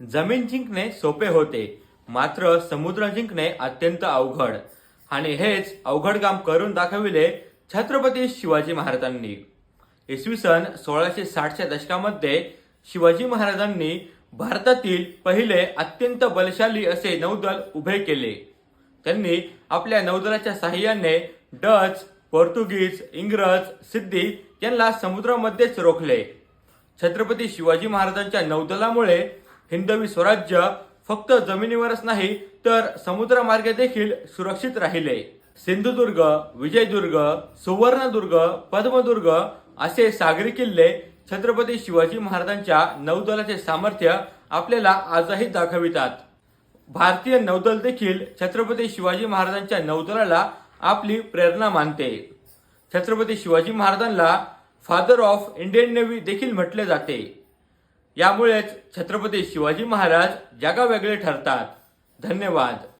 जमीन जिंकणे सोपे होते. मात्र समुद्र जिंकणे अत्यंत अवघड. आणि हेच अवघड काम करून दाखविले छत्रपती शिवाजी महाराजांनी. इसवी सन सोळाशे साठच्या दशकामध्ये शिवाजी महाराजांनी भारतातील पहिले अत्यंत बलशाली असे नौदल उभे केले. त्यांनी आपल्या नौदलाच्या सहाय्याने डच पोर्तुगीज इंग्रज सिद्धी यांना समुद्रामध्येच रोखले. छत्रपती शिवाजी महाराजांच्या नौदलामुळे हिंदवी स्वराज्य फक्त जमिनीवरच नाही तर समुद्रमार्गे देखील सुरक्षित राहिले. सिंधुदुर्ग विजयदुर्ग सुवर्णदुर्ग पद्मदुर्ग असे सागरी किल्ले छत्रपती शिवाजी महाराजांच्या नौदलाचे सामर्थ्य आपल्याला आजही दाखवितात. भारतीय नौदल देखील छत्रपती शिवाजी महाराजांच्या नौदलाला आपली प्रेरणा मानते. छत्रपती शिवाजी महाराजांना फादर ऑफ इंडियन नेव्ही देखील म्हटले जाते. यामुळेच छत्रपती शिवाजी महाराज जगावेगळे ठरतात. धन्यवाद.